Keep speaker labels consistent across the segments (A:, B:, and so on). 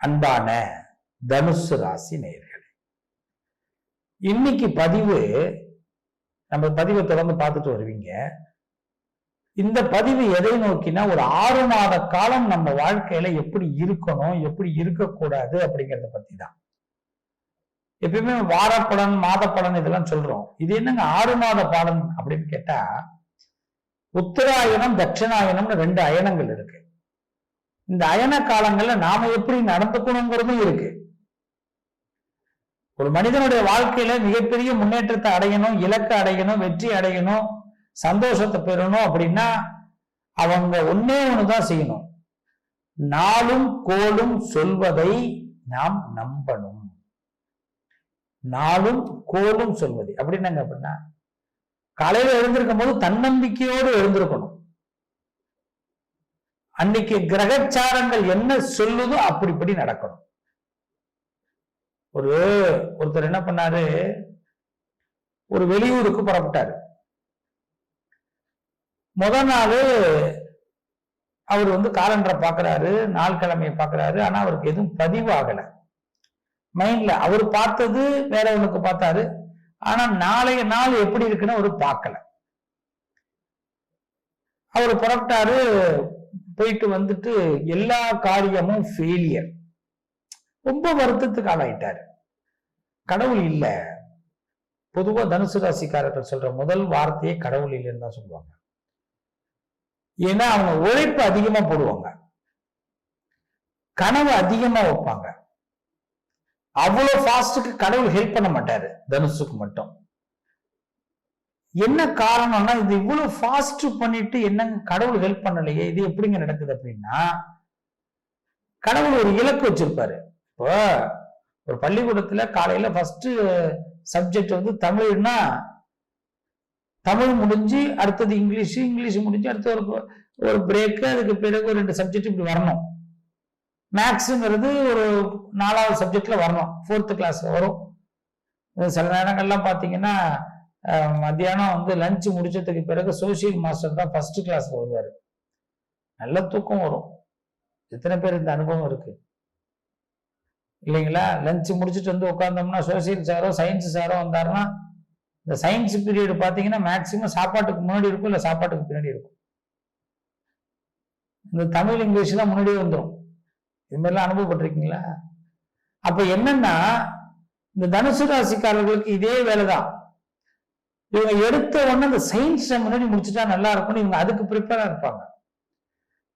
A: அன்பான தனுசு ராசி நேர்களே இன்னைக்கு பதிவு நம்ம பதிவை தொடர்ந்து பார்த்துட்டு வருவீங்க. இந்த பதிவு எதை நோக்கினா ஒரு ஆறு மாத காலம் நம்ம வாழ்க்கையில எப்படி இருக்கணும் எப்படி இருக்கக்கூடாது அப்படிங்கிறத பத்தி தான் எப்பயுமே வாரப்பலன் மாதப்பலன் இதெல்லாம் சொல்றோம். இது என்னங்க ஆறு மாத பலன் அப்படின்னு கேட்டா உத்தராயணம் தட்சிணாயணம்னு ரெண்டு அயனங்கள் இருக்கு. இந்த அயன காலங்கள்ல நாம எப்படி நடந்துக்கணுங்கிறதும் இருக்கு. ஒரு மனிதனுடைய வாழ்க்கையில மிகப்பெரிய முன்னேற்றத்தை அடையணும் இலக்கை அடையணும் வெற்றி அடையணும் சந்தோஷத்தை பெறணும் அப்படின்னா அவங்க ஒன்னே ஒண்ணுதான் செய்யணும். நாளும் கோலும் சொல்வதை நாம் நம்பணும். நாளும் கோலும் சொல்வதை. அப்படின்னாங்க அப்படின்னா காலையில எழுந்திருக்கும் போது தன்னம்பிக்கையோடு எழுந்திருக்கணும். அன்னைக்கு கிரகச்சாரங்கள் என்ன சொல்லுதோ அப்படிப்படி நடக்கணும். ஒரு ஒருத்தர் என்ன பண்ணாரு? ஒரு வெளியூருக்கு புறப்பட்டாரு. முத நாள் அவர் வந்து காலண்டரை பார்க்குறாரு நாள் கிழமையை பார்க்குறாரு ஆனா அவருக்கு எதுவும் பதிவாகல. மைண்ட்ல அவர் பார்த்தது வேற ஒன்றுக்கு பார்த்தாரு. ஆனா நாளைய நாள் எப்படி இருக்குன்னு அவர் பார்க்கல. அவர் புறப்பட்டாரு போயிட்டு வந்துட்டு எல்லா காரியமும் ஃபெயிலியர் ரொம்ப வருத்தத்துக்கு ஆளாயிட்டாரு கடவுள் இல்லை. பொதுவா தனுசு ராசிக்காரர்கள் சொல்ற முதல் வார்த்தையே கடவுள் இல்லைன்னு தான் சொல்லுவாங்க. ஏன்னா அவங்க உழைப்பு அதிகமா போடுவாங்க. கனவு அதிகமா வைப்பாங்க. அவ்வளவு ஃபாஸ்ட்டுக்கு கடவுள் ஹெல்ப் பண்ண மாட்டாரு. தனுஷுக்கு மட்டும். என்ன காரணம்னா இது இவ்வளவு ஃபாஸ்ட் பண்ணிட்டு என்னங்க கடவுள் ஹெல்ப் பண்ணலையே இது எப்படிங்க நடக்குது அப்படின்னா கடவுள் ஒரு இலக்கு வச்சிருப்பாரு. இப்போ ஒரு பள்ளிக்கூடத்துல காலையில ஃபர்ஸ்ட் சப்ஜெக்ட் வந்து தமிழ்னா தமிழ் முடிஞ்சு அடுத்தது இங்கிலீஷ் இங்கிலீஷ் முடிஞ்சு அடுத்து ஒரு ஒரு பிரேக்கு அதுக்கு பிறகு ஒரு ரெண்டு சப்ஜெக்ட் இப்படி வரணும். மேக்ஸுங்கிறது ஒரு நாலாவது சப்ஜெக்ட்ல வரணும். ஃபோர்த்து கிளாஸ்ல வரும். சில நேரங்கள்லாம் பார்த்தீங்கன்னா மத்தியானம் வந்து லஞ்ச் முடிச்சதுக்கு பிறகு சோசியல் மாஸ்டர் தான் ஃபர்ஸ்ட் கிளாஸ்ல வருவார். நல்ல தூக்கம் வரும். எத்தனை பேர் இந்த அனுபவம் இருக்கு? இல்லைங்களா? லஞ்ச் முடிச்சுட்டு வந்து உட்காந்தோம்னா சோசியல் சாரோ சயின்ஸ் சாரோ வந்தாருன்னா இந்த சயின்ஸ் பீரியட் பார்த்தீங்கன்னா மேக்சிமம் சாப்பாட்டுக்கு முன்னாடி இருக்கும் இல்லை சாப்பாட்டுக்கு பின்னாடி இருக்கும். இந்த தமிழ் இங்கிலீஷ் தான் முன்னாடியே வந்துடும் இது மாதிரிலாம் அனுபவப்பட்டிருக்கீங்களா? அப்போ என்னன்னா இந்த தனுசு ராசிக்காரர்களுக்கு இதே வேலை தான் இவங்க எடுத்த உடனே அந்த சயின்ஸ் முன்னாடி முடிச்சுட்டா நல்லா இருக்கும்னு இவங்க அதுக்கு ப்ரிப்பேரா இருப்பாங்க.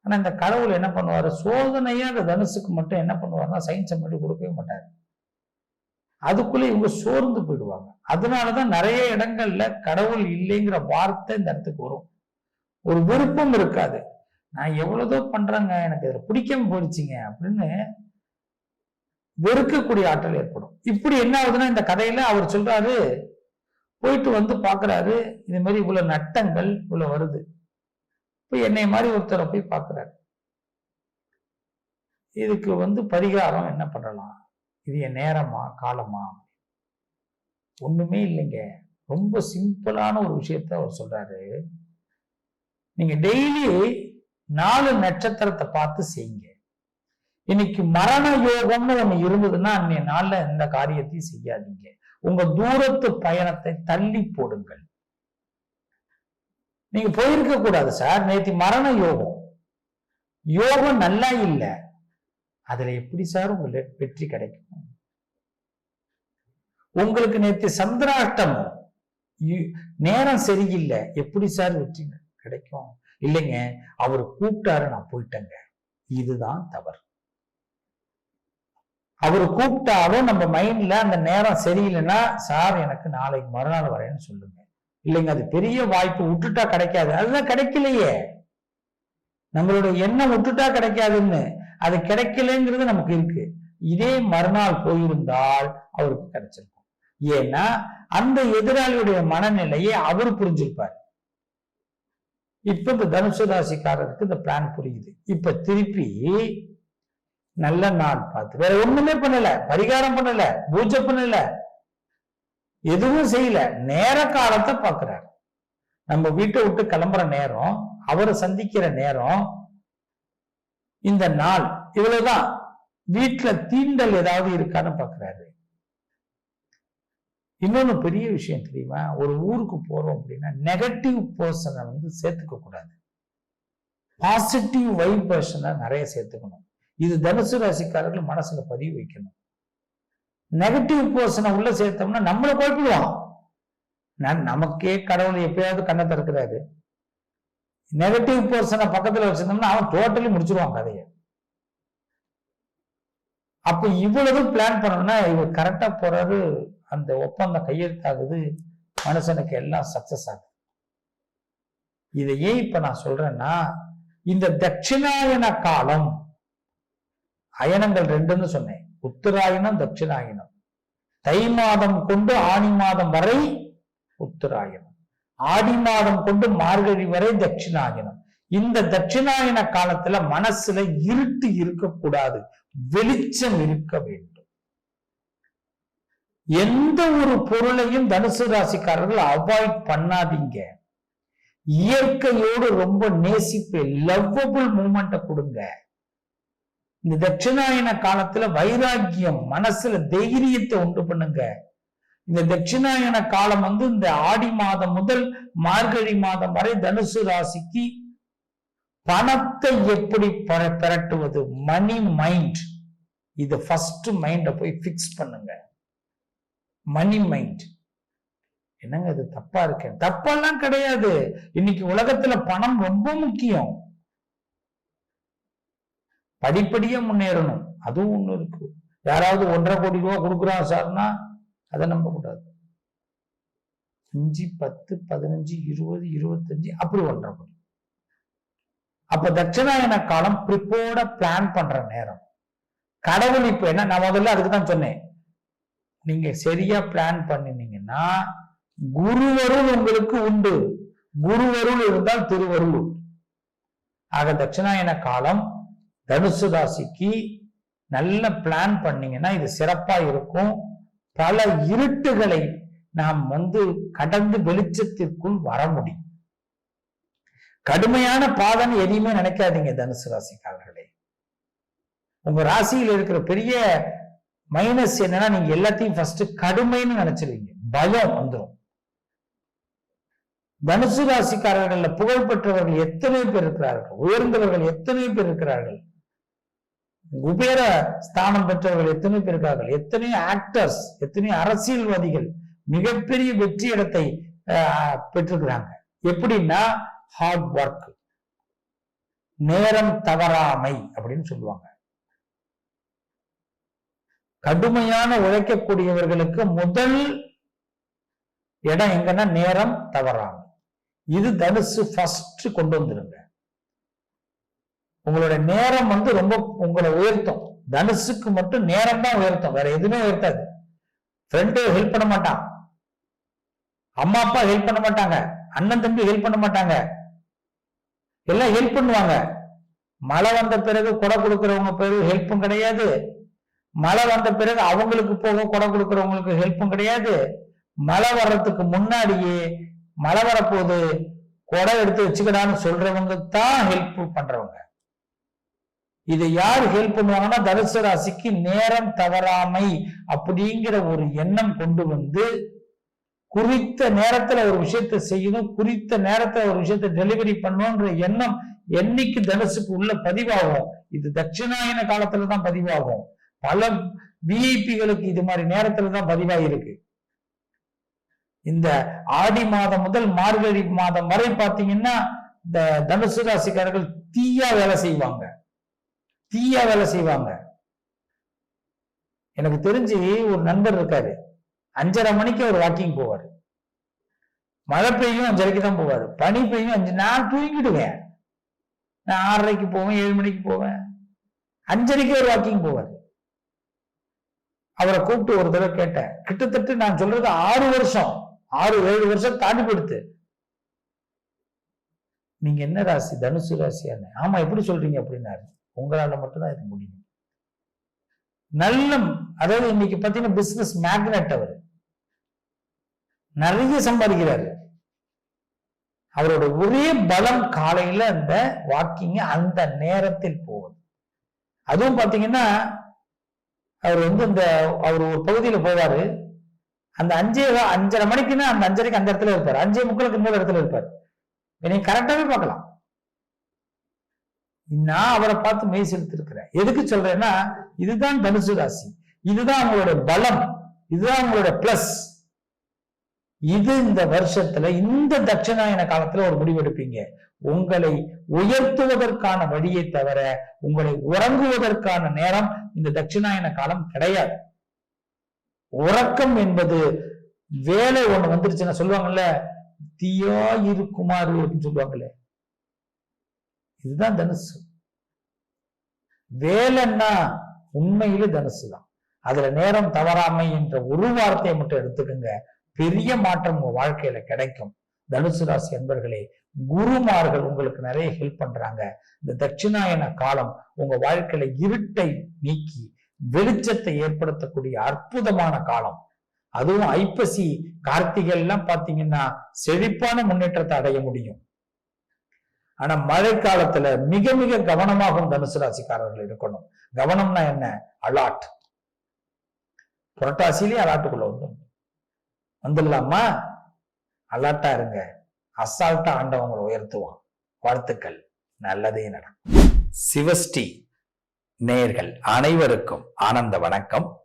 A: ஆனா இந்த கடவுள் என்ன பண்ணுவாரு? சோதனையா அந்த தனுசுக்கு மட்டும் என்ன பண்ணுவாருன்னா சயின்ஸை மட்டும் கொடுக்கவே மாட்டாரு. அதுக்குள்ள இவங்க சோர்ந்து போயிடுவாங்க. அதனாலதான் நிறைய இடங்கள்ல கடவுள் இல்லைங்கிற வார்த்தை இந்த இடத்துக்கு வரும். ஒரு விருப்பம் இருக்காது. நான் எவ்வளவுதோ பண்றேங்க எனக்கு இதில் பிடிக்காம போயிடுச்சுங்க அப்படின்னு வெறுக்கக்கூடிய ஆற்றல் ஏற்படும். இப்படி என்ன ஆகுதுன்னா இந்த கதையில அவர் சொல்றாரு போயிட்டு வந்து பாக்குறாரு இது மாதிரி இவ்வளவு நட்டங்கள் இவ்வளவு வருது. இப்போ என்னை மாதிரி ஒருத்தரை போய் பார்க்குறாரு இதுக்கு வந்து பரிகாரம் என்ன பண்ணலாம்? இது என் நேரமா காலமா? ஒண்ணுமே இல்லைங்க. ரொம்ப சிம்பிளான ஒரு விஷயத்த அவர் சொல்றாரு. நீங்க டெய்லி நாலு நட்சத்திரத்தை பார்த்து செய்யுங்க. இன்னைக்கு மரண யோகம்னு ஒண்ணு இருந்ததுன்னா அன்னைய நாள்ல எந்த காரியத்தையும் செய்யாதீங்க. உங்க தூரத்து பயணத்தை தள்ளி போடுங்கள். நீங்க போயிருக்க கூடாது சார். நேற்று மரண யோகம். யோகம் நல்லா இல்ல. அதுல எப்படி சார் உங்களுக்கு வெற்றி கிடைக்கும்? உங்களுக்கு நேத்து சந்திராஷ்டமம். நேரம் சரியில்லை. எப்படி சார் வெற்றி கிடைக்கும்? இல்லைங்க. அவர் கூப்பிட்டாரு நான் போயிட்டேங்க. இதுதான் தவறு. அவர் கூப்பிட்டாலும் நம்ம மைண்ட்ல அந்த நேரம் சரியில்லைன்னா சார் எனக்கு நாளைக்கு மறுநாள் வரேன்னு சொல்லுங்க. இல்லைங்க அது பெரிய வாய்ப்பு. விட்டுட்டா கிடைக்காது. அதுதான் கிடைக்கலையே. நம்மளோட எண்ணம் விட்டுட்டா கிடைக்காதுன்னு. அது கிடைக்கலங்கிறது நமக்கு இருக்கு. இதே மறுநாள் போயிருந்தால் அவருக்கு கிடைச்சிருக்கும். ஏன்னா அந்த எதிராளியுடைய மனநிலையை அவர் புரிஞ்சிருப்பார். இப்ப இந்த தனுசு ராசிக்காரருக்கு இந்த பிளான் புரியுது. இப்ப திருப்பி நல்ல நாள் பார்த்து. வேற ஒண்ணுமே பண்ணல. பரிகாரம் பண்ணல. பூஜை பண்ணல. எதுவும் செய்யல. நேர காலத்தை பாக்குறாரு நம்ம வீட்டை விட்டு கிளம்புற நேரம் அவரை சந்திக்கிற நேரம் இந்த நாள் இவ்வளவுதான். வீட்டுல தீண்டல் ஏதாவது இருக்கான்னு பாக்குறாரு இன்னொன்னு பெரிய விஷயம் தெரியுமா? ஒரு ஊருக்கு போறோம் அப்படின்னா நெகட்டிவ் பர்சனை வந்து சேர்த்துக்க கூடாது. பாசிட்டிவ் வைப்ரேஷனை நிறைய சேர்த்துக்கணும். இது தனுசு ராசிக்காரர்கள் மனசுல பதிவு வைக்கணும். நெகட்டிவ் போர்ஷனை உள்ள சேர்த்தோம்னா நம்மளை குழப்பிடுவான். நான் நமக்கே கடவுள் எப்பயாவது கண்ணை திறக்கிறாரு. நெகட்டிவ் போர்ஷனை பக்கத்துல வச்சிருந்தோம்னா அவன் டோட்டலி முடிச்சிருவான் கதையை. அப்ப இவ்வளவு பிளான் பண்ணணும்னா இவர் கரெக்டா போறாரு அந்த ஒப்பந்தம் கையெழுத்தாகுது மனுஷனுக்கு எல்லாம் சக்சஸ் ஆகுது. இதை ஏன் இப்ப நான் சொல்றேன்னா இந்த தட்சிணாயன காலம் அயனங்கள் ரெண்டுன்னு சொன்னேன். உத்தராயணம் தட்சிணாயனம் தை மாதம் கொண்டு ஆணி மாதம் வரை உத்தராயணம். ஆடி மாதம் கொண்டு மார்கழி வரை தட்சிணாயனம் இந்த தட்சிணாயன காலத்துல மனசுல இருட்டு இருக்கக்கூடாது. வெளிச்சம் இருக்க வேண்டும். எந்த ஒரு பொருளையும் தனுசு ராசிக்காரர்கள் அவாய்ட் பண்ணாதீங்க. இயற்கையோடு ரொம்ப நேசிப்பு லவ்வபிள் மூமெண்ட்டை கொடுங்க. இந்த தட்சிணாயன காலத்துல வைராக்கியம் மனசுல தைரியத்தை உண்டு பண்ணுங்க. இந்த தட்சிணாயன காலம் வந்து இந்த ஆடி மாதம் முதல் மார்கழி மாதம் வரை தனுசு ராசிக்கு பணத்தை எப்படி பெற- பெரட்டுவது? மணி மைண்ட் இது ஃபர்ஸ்ட் மைண்ட போய் ஃபிக்ஸ் பண்ணுங்க. மணி மைண்ட் என்னங்க இது தப்பா இருக்கேன்? தப்பெல்லாம் கிடையாது. இன்னைக்கு உலகத்துல பணம் ரொம்ப முக்கியம். படிப்படியா முன்னேறணும். அதுவும் ஒண்ணு இருக்கு. யாராவது ஒன்றரை கோடி ரூபா கொடுக்குறான் சார்னா அதை நம்ப கூடாது. அஞ்சு பத்து பதினஞ்சு இருபது இருபத்தஞ்சு அப்படி ஒன்றரை கோடி. அப்ப தட்சிணாயன காலம் ப்ரிப்போர்ட பிளான் பண்ற நேரம். கடவுள் இப்ப என்ன நான் முதல்ல அதுக்கு தான் சொன்னேன். நீங்க சரியா பிளான் பண்ணினீங்கன்னா குருவருள் உங்களுக்கு உண்டு. குருவருள் இருந்தால் திருவருள் ஆக தட்சிணாயன காலம் தனுசு ராசிக்கு நல்ல பிளான் பண்ணீங்கன்னா இது சிறப்பா இருக்கும். பல இருட்டுகளை நாம் வந்து கடந்து வெளிச்சத்திற்குள் வர முடியும். கடுமையான பாதனை எதையுமே நினைக்காதீங்க தனுசு ராசிக்காரர்களே. உங்க ராசியில் இருக்கிற பெரிய மைனஸ் என்னன்னா நீங்க எல்லாத்தையும் ஃபர்ஸ்ட் கடுமைன்னு நினைச்சிருவீங்க. பயம் வந்துடும் தனுசு ராசிக்காரர்கள்ல புகழ் பெற்றவர்கள் எத்தனை பேர் இருக்கிறார்கள்? உயர்ந்தவர்கள் எத்தனை பேர் இருக்கிறார்கள்? குபேர ஸ்தானம் பெற்றவர்கள் எத்தனை பேர் இருக்கார்கள்? எத்தனையோ ஆக்டர்ஸ் எத்தனையோ அரசியல்வாதிகள் மிகப்பெரிய வெற்றி இடத்தை பெற்றிருக்கிறாங்க. எப்படின்னா ஹார்ட் ஒர்க் நேரம் தவறாமை அப்படின்னு சொல்லுவாங்க. கடுமையான உழைக்கக்கூடியவர்களுக்கு முதல் இடம் எங்கன்னா நேரம் தவறாமை. இது தனுசு ஃபர்ஸ்ட் கொண்டு வந்துருங்க. உங்களோட நேரம் வந்து ரொம்ப உங்களை உயர்த்தும். தனுசுக்கு மட்டும் நேரம் தான் உயர்த்தும். வேற எதுவுமே உயர்த்தாது. ஃப்ரெண்டு ஹெல்ப் பண்ண மாட்டான். அம்மா அப்பா ஹெல்ப் பண்ண மாட்டாங்க. அண்ணன் தம்பி ஹெல்ப் பண்ண மாட்டாங்க. எல்லாம் ஹெல்ப் பண்ணுவாங்க. மழை வந்த பிறகு கொடை கொடுக்குறவங்க பேரு ஹெல்ப்பும் கிடையாது. மழை வந்த பிறகு அவங்களுக்கு போக கொடை கொடுக்குறவங்களுக்கு ஹெல்ப்பும் கிடையாது. மழை வர்றதுக்கு முன்னாடியே மழை வரப்போகுது கொடை எடுத்து வச்சுக்கடான்னு சொல்றவங்க தான் ஹெல்ப் பண்றவங்க. இதை யார் ஹெல்ப் பண்ணுவாங்கன்னா தனுசு ராசிக்கு நேரம் தவறாமை அப்படிங்கிற ஒரு எண்ணம் கொண்டு வந்து குறித்த நேரத்துல ஒரு விஷயத்தை செய்யணும் குறித்த நேரத்துல ஒரு விஷயத்தை டெலிவரி பண்ணணும்ன்ற எண்ணம் என்னைக்கு தனுசுக்கு உள்ள பதிவாகும்? இது தட்சிணாயன காலத்துல தான் பதிவாகும். பல விஐபிகளுக்கு இது மாதிரி நேரத்துல தான் பதிவாயிருக்கு. இந்த ஆடி மாதம் முதல் மார்கழி மாதம் வரை பாத்தீங்கன்னா இந்த தனுசு ராசிக்காரர்கள் தீயா வேலை செய்வாங்க. தீயா வேலை செய்வாங்க. எனக்கு தெரிஞ்சு ஒரு நண்பர் இருக்காரு. அஞ்சரை மணிக்கு அவர் வாக்கிங் போவார். மழை பெய்யும் அஞ்சரைக்கு தான் போவார். பனி பெய்யும் அஞ்சு நான் தூங்கிடுவேன். நான் ஆறரைக்கு போவேன் ஏழு மணிக்கு போவேன். அஞ்சரைக்கு ஒரு வாக்கிங் போவார். அவரை கூப்பிட்டு ஒரு தடவை கேட்டேன். கிட்டத்தட்ட நான் சொல்றது ஆறு வருஷம் ஆறு ஏழு வருஷம் தாண்டி கொடுத்து நீங்க என்ன ராசி? தனுசு ராசியான்னு ஆமா எப்படி சொல்றீங்க அப்படின்னாரு. உங்களால மட்டும்தான் இது முடியும். நல்ல அதாவது இன்னைக்கு பாத்தீங்கன்னா பிசினஸ் மேக்னெட் அவர். நிறைய சம்பாதிக்கிறாரு. அவரோட ஒரே பலம் காலையில அந்த வாக்கிங் அந்த நேரத்தில் போவது அதுவும் பார்த்தீங்கன்னா அவர் வந்து இந்த அவர் ஒரு பகுதியில போவாரு. அந்த அஞ்சே அஞ்சரை மணிக்குன்னா அந்த அஞ்சரைக்கு அந்த இடத்துல இருப்பார். அஞ்சே முக்களுக்கு இன்னொரு இடத்துல இருப்பார். நீங்க கரெக்டாவே பார்க்கலாம். நான் அவரை பார்த்து மெய் செலுத்திருக்கிறேன் எதுக்கு சொல்றேன்னா இதுதான் தனுசு ராசி. இதுதான் அவங்களோட பலம். இதுதான் அவங்களோட பிளஸ் இது இந்த வருஷத்துல இந்த தட்சிணாயன காலத்துல ஒரு முடிவெடுப்பீங்க உங்களை உயர்த்துவதற்கான வழியை தவிர உங்களை உறங்குவதற்கான நேரம் இந்த தட்சிணாயன காலம் கிடையாது. உறக்கம் என்பது வேலை ஒண்ணு வந்துருச்சுன்னா சொல்லுவாங்கல்ல தீயா இருக்குமாறு அப்படின்னு சொல்லுவாங்கல்ல. இதுதான் தனுசு. வேலைன்னா உண்மையில தனுசு தான். அதுல நேரம் தவறாமை என்ற ஒரு வார்த்தையை மட்டும் எடுத்துக்கோங்க. பெரிய மாற்றம் உங்க வாழ்க்கையில கிடைக்கும். தனுசு ராசி என்பர்களே குருமார்கள் உங்களுக்கு நிறைய ஹெல்ப் பண்றாங்க. இந்த தட்சிணாயன காலம் உங்க வாழ்க்கையில இருட்டை நீக்கி வெளிச்சத்தை ஏற்படுத்தக்கூடிய அற்புதமான காலம். அதுவும் ஐப்பசி கார்த்திகை எல்லாம் பாத்தீங்கன்னா செழிப்பான முன்னேற்றத்தை அடைய முடியும். ஆனா மழை காலத்துல மிக மிக கவனமாகவும் தனுசு ராசிக்காரர்கள் இருக்கணும். கவனம்னா என்ன? அலாட் புரட்டாசிலேயே அலாட்டுக்குள்ள வந்து வந்துடலாமா? அலாட்டா இருங்க. அசால்ட்டா ஆண்டவங்களை உயர்த்துவான். வாழ்த்துக்கள். நல்லதே நடக்கும். சிவஸ்டி நேயர்கள் அனைவருக்கும் ஆனந்த வணக்கம்.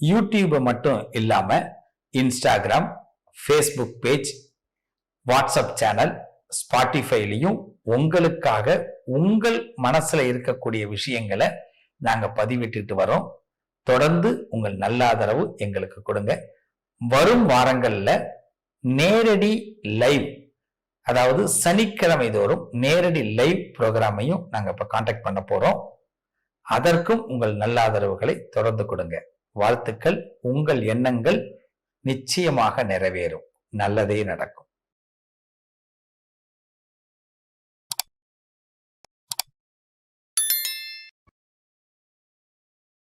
A: யூடியூப் மட்டும் இல்லாம Instagram Facebook page WhatsApp channel ஸ்பாட்டிஃபைலையும் உங்களுக்காக உங்கள் மனசுல இருக்கக்கூடிய விஷயங்களை நாங்க பதிவிட்டுட்டு வரோம். தொடர்ந்து உங்கள் நல்ல ஆதரவு எங்களுக்கு கொடுங்க. வரும் வாரங்கள்ல நேரடி லைவ் அதாவது சனிக்கிழமை தோறும் நேரடி லைவ் ப்ரோக்ராமையும் நாங்க இப்ப காண்டாக்ட் பண்ண போறோம். அதற்கும் உங்கள் நல்ல ஆதரவுகளை தொடர்ந்து கொடுங்க. வாழ்த்துக்கள் உங்கள் எண்ணங்கள் நிச்சயமாக நிறைவேறும். நல்லதே நடக்கும்.